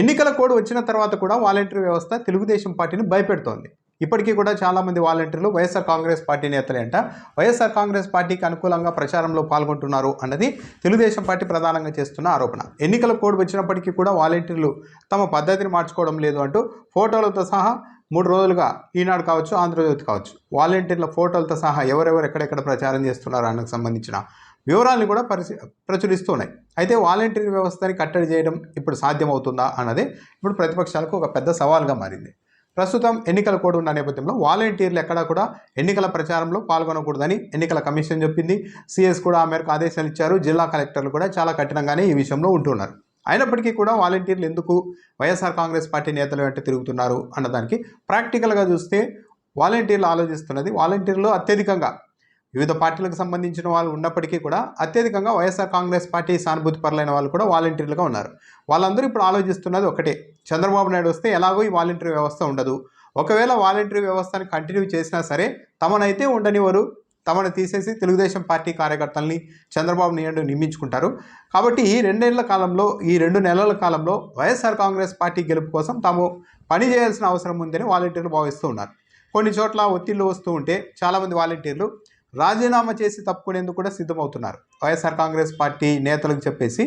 ఎన్నికల కోడ్ వచ్చిన తర్వాత కూడా వాలంటీర్ వ్యవస్థ తెలుగుదేశం పార్టీని భయపెడుతోంది. ఇప్పటికీ కూడా చాలామంది వాలంటీర్లు వైఎస్ఆర్ కాంగ్రెస్ పార్టీ నేతలే అంట వైఎస్ఆర్ కాంగ్రెస్ పార్టీకి అనుకూలంగా ప్రచారంలో పాల్గొంటున్నారు అన్నది తెలుగుదేశం పార్టీ ప్రధానంగా చేస్తున్న ఆరోపణ. ఎన్నికల కోడ్ వచ్చినప్పటికీ కూడా వాలంటీర్లు తమ పద్ధతిని మార్చుకోవడం లేదు అంటూ ఫోటోలతో సహా మూడు రోజులుగా ఈనాడు కావచ్చు ఆంధ్రజ్యోతి కావచ్చు వాలంటీర్ల ఫోటోలతో సహా ఎవరెవరు ఎక్కడెక్కడ ప్రచారం చేస్తున్నారు అన్నకు సంబంధించిన వివరాలను కూడా పరిశీ ప్రచురిస్తున్నాయి. అయితే వాలంటీర్ వ్యవస్థని కట్టడి చేయడం ఇప్పుడు సాధ్యమవుతుందా అన్నది ఇప్పుడు ప్రతిపక్షాలకు ఒక పెద్ద సవాల్గా మారింది. ప్రస్తుతం ఎన్నికల కోడ్ ఉన్న నేపథ్యంలో వాలంటీర్లు ఎక్కడా కూడా ఎన్నికల ప్రచారంలో పాల్గొనకూడదని ఎన్నికల కమిషన్ చెప్పింది. సిఎస్ కూడా ఆ మేరకు ఆదేశాలు ఇచ్చారు. జిల్లా కలెక్టర్లు కూడా చాలా కఠినంగానే ఈ విషయంలో ఉంటున్నారు. అయినప్పటికీ కూడా వాలంటీర్లు ఎందుకు వైఎస్ఆర్ కాంగ్రెస్ పార్టీ నేతల వెంట తిరుగుతున్నారు అన్నదానికి ప్రాక్టికల్గా చూస్తే వాలంటీర్లు ఆలోచిస్తున్నది వాలంటీర్లు అత్యధికంగా వివిధ పార్టీలకు సంబంధించిన వాళ్ళు ఉన్నప్పటికీ కూడా అత్యధికంగా వైఎస్ఆర్ కాంగ్రెస్ పార్టీ సానుభూతి పరులైన వాళ్ళు కూడా వాలంటీర్లుగా ఉన్నారు. వాళ్ళందరూ ఇప్పుడు ఆలోచిస్తున్నది ఒకటే. చంద్రబాబు నాయుడు వస్తే ఎలాగో ఈ వాలంటీర్ వ్యవస్థ ఉండదు. ఒకవేళ వాలంటీర్ వ్యవస్థను కంటిన్యూ చేసినా సరే తమనైతే ఉండనివారు తమను తీసేసి తెలుగుదేశం పార్టీ కార్యకర్తల్ని చంద్రబాబు నాయుడు నియమించుకుంటారు కాబట్టి ఈ రెండేళ్ళ కాలంలో ఈ రెండు నెలల కాలంలో వైఎస్ఆర్ కాంగ్రెస్ పార్టీ గెలుపు కోసం తాము పని చేయాల్సిన అవసరం ఉందని వాలంటీర్లు భావిస్తూ ఉన్నారు. కొన్ని చోట్ల ఒత్తిళ్ళు వస్తూ ఉంటే చాలామంది వాలంటీర్లు రాజీనామా చేసి తప్పుకునేందుకు కూడా సిద్ధమవుతున్నారు. వైఎస్ఆర్ కాంగ్రెస్ పార్టీ నేతలకు చెప్పేసి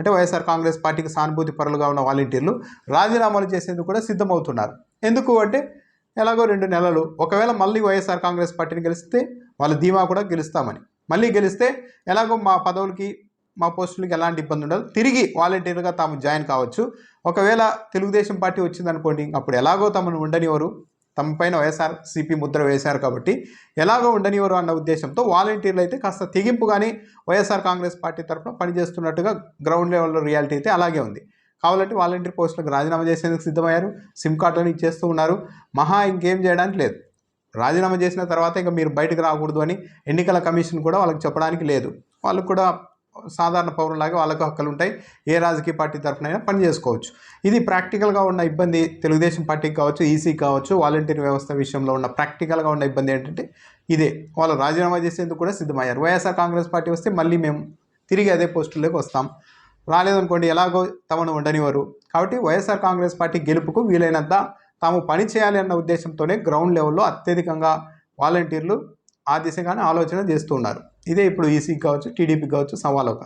అంటే వైఎస్ఆర్ కాంగ్రెస్ పార్టీకి సానుభూతి పరులుగా ఉన్న వాలంటీర్లు రాజీనామాలు చేసేందుకు కూడా సిద్ధమవుతున్నారు. ఎందుకు అంటే ఎలాగో రెండు నెలలు ఒకవేళ మళ్ళీ వైఎస్ఆర్ కాంగ్రెస్ పార్టీని గెలిస్తే వాళ్ళ ధీమా కూడా గెలుస్తామని. మళ్ళీ గెలిస్తే ఎలాగో మా పదవులకి మా పోస్టులకి ఎలాంటి ఇబ్బంది ఉండదు. తిరిగి వాలంటీర్గా తాము జాయిన్ కావచ్చు. ఒకవేళ తెలుగుదేశం పార్టీ వచ్చిందనుకోండి అప్పుడు ఎలాగో తమను ఉండనివారు తమ పైన వైఎస్ఆర్ సిపి ముద్ర వేశారు కాబట్టి ఎలాగో ఉండనివ్వరు అన్న ఉద్దేశంతో వాలంటీర్లు అయితే కాస్త తెగింపుగానే వైఎస్ఆర్ కాంగ్రెస్ పార్టీ తరఫున పనిచేస్తున్నట్టుగా గ్రౌండ్ లెవెల్లో రియాలిటీ అయితే అలాగే ఉంది. కావాలంటే వాలంటీర్ పోస్టులకు రాజీనామా చేసేందుకు సిద్ధమయ్యారు సిమ్ కార్డులను ఇచ్చేస్తూ ఉన్నారు. మహా ఇంకేం చేయడానికి లేదు. రాజీనామా చేసిన తర్వాత ఇంకా మీరు బయటకు రాకూడదు అని ఎన్నికల కమిషన్ కూడా వాళ్ళకి చెప్పడానికి లేదు. వాళ్ళు కూడా సాధారణ పౌరులాగా వాళ్ళకు హక్కులు ఉంటాయి ఏ రాజకీయ పార్టీ తరఫునైనా పని చేసుకోవచ్చు. ఇది ప్రాక్టికల్గా ఉన్న ఇబ్బంది తెలుగుదేశం పార్టీకి కావచ్చు ఈసీ కావచ్చు వాలంటీర్ వ్యవస్థ విషయంలో ఉన్న ప్రాక్టికల్గా ఉన్న ఇబ్బంది ఏంటంటే ఇదే. వాళ్ళు రాజీనామా చేసేందుకు కూడా సిద్ధమయ్యారు. వైఎస్ఆర్ కాంగ్రెస్ పార్టీ వస్తే మళ్ళీ మేము తిరిగి అదే పోస్టుల్లోకి వస్తాం. రాలేదనుకోండి ఎలాగో తమను ఉండనివారు కాబట్టి వైఎస్ఆర్ కాంగ్రెస్ పార్టీ గెలుపుకు వీలైనంత తాము పని చేయాలి అన్న ఉద్దేశంతోనే గ్రౌండ్ లెవెల్లో అత్యధికంగా వాలంటీర్లు ఆ దిశగానే ఆలోచన చేస్తూ ఉన్నారు. ఇదే ఇప్పుడు ఈసీ కావచ్చు టీడీపీ కావచ్చు సవాల్ ఒక.